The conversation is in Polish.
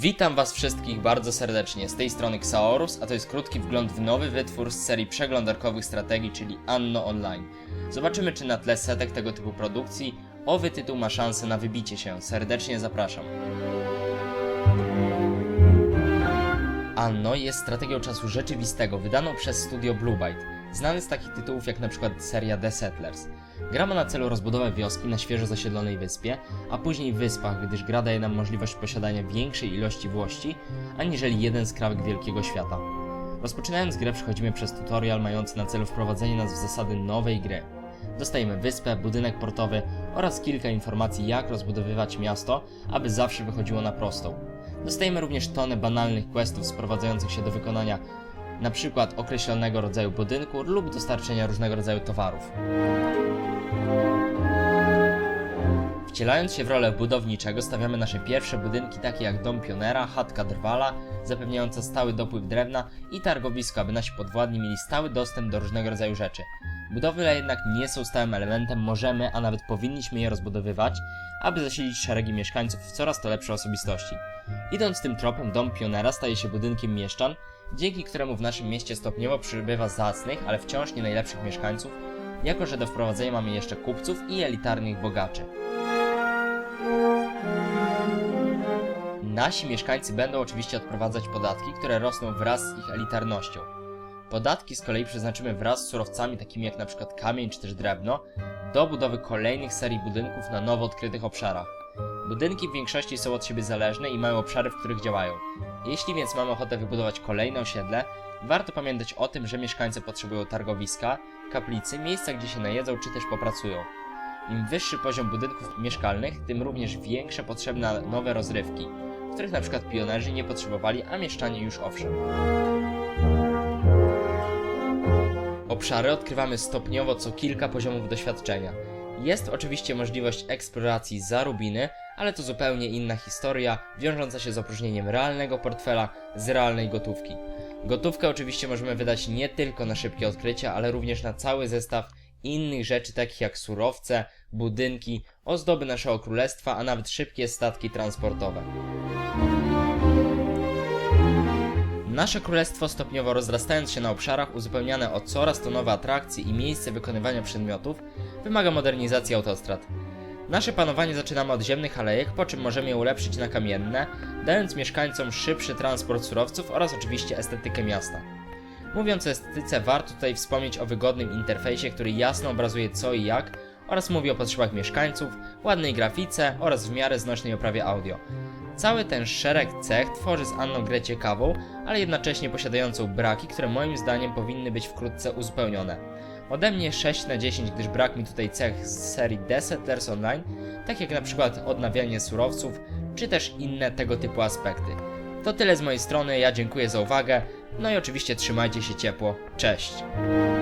Witam Was wszystkich bardzo serdecznie. Z tej strony Xaorus, a to jest krótki wgląd w nowy wytwór z serii przeglądarkowych strategii, czyli Anno Online. Zobaczymy, czy na tle setek tego typu produkcji owy tytuł ma szansę na wybicie się. Serdecznie zapraszam. Anno jest strategią czasu rzeczywistego, wydaną przez studio Blue Byte, znany z takich tytułów jak przykład seria The Settlers. Gra ma na celu rozbudowę wioski na świeżo zasiedlonej wyspie, a później wyspach, gdyż gra daje nam możliwość posiadania większej ilości włości, aniżeli jeden skrawek wielkiego świata. Rozpoczynając grę przechodzimy przez tutorial mający na celu wprowadzenie nas w zasady nowej gry. Dostajemy wyspę, budynek portowy oraz kilka informacji jak rozbudowywać miasto, aby zawsze wychodziło na prostą. Dostajemy również tonę banalnych questów sprowadzających się do wykonania przykład określonego rodzaju budynku lub dostarczenia różnego rodzaju towarów. Wcielając się w rolę budowniczego, stawiamy nasze pierwsze budynki, takie jak dom pionera, chatka drwala, zapewniająca stały dopływ drewna i targowisko, aby nasi podwładni mieli stały dostęp do różnego rodzaju rzeczy. Budowle jednak nie są stałym elementem, możemy, a nawet powinniśmy je rozbudowywać, aby zasilić szeregi mieszkańców w coraz to lepsze osobistości. Idąc tym tropem, dom pionera staje się budynkiem mieszczan, dzięki któremu w naszym mieście stopniowo przybywa zacnych, ale wciąż nie najlepszych mieszkańców, jako że do wprowadzenia mamy jeszcze kupców i elitarnych bogaczy. Nasi mieszkańcy będą oczywiście odprowadzać podatki, które rosną wraz z ich elitarnością. Podatki z kolei przeznaczymy wraz z surowcami takimi jak np. kamień czy też drewno do budowy kolejnych serii budynków na nowo odkrytych obszarach. Budynki w większości są od siebie zależne i mają obszary, w których działają. Jeśli więc mamy ochotę wybudować kolejne osiedle, warto pamiętać o tym, że mieszkańcy potrzebują targowiska, kaplicy, miejsca gdzie się najedzą czy też popracują. Im wyższy poziom budynków mieszkalnych, tym również większe potrzebne nowe rozrywki, których przykład pionerzy nie potrzebowali, a mieszczanie już owszem. Obszary odkrywamy stopniowo co kilka poziomów doświadczenia. Jest oczywiście możliwość eksploracji za rubiny, ale to zupełnie inna historia, wiążąca się z opróżnieniem realnego portfela z realnej gotówki. Gotówkę oczywiście możemy wydać nie tylko na szybkie odkrycia, ale również na cały zestaw innych rzeczy takich jak surowce, budynki, ozdoby naszego królestwa, a nawet szybkie statki transportowe. Nasze królestwo stopniowo rozrastając się na obszarach uzupełniane o coraz to nowe atrakcje i miejsce wykonywania przedmiotów, wymaga modernizacji autostrad. Nasze panowanie zaczynamy od ziemnych alejek, po czym możemy je ulepszyć na kamienne, dając mieszkańcom szybszy transport surowców oraz oczywiście estetykę miasta. Mówiąc o estetyce, warto tutaj wspomnieć o wygodnym interfejsie, który jasno obrazuje co i jak oraz mówi o potrzebach mieszkańców, ładnej grafice oraz w miarę znośnej oprawie audio. Cały ten szereg cech tworzy z Anną grę ciekawą, ale jednocześnie posiadającą braki, które moim zdaniem powinny być wkrótce uzupełnione. Ode mnie 6 na 10, gdyż brak mi tutaj cech z serii The Settlers Online, tak jak na przykład odnawianie surowców, czy też inne tego typu aspekty. To tyle z mojej strony, ja dziękuję za uwagę, no i oczywiście trzymajcie się ciepło, cześć!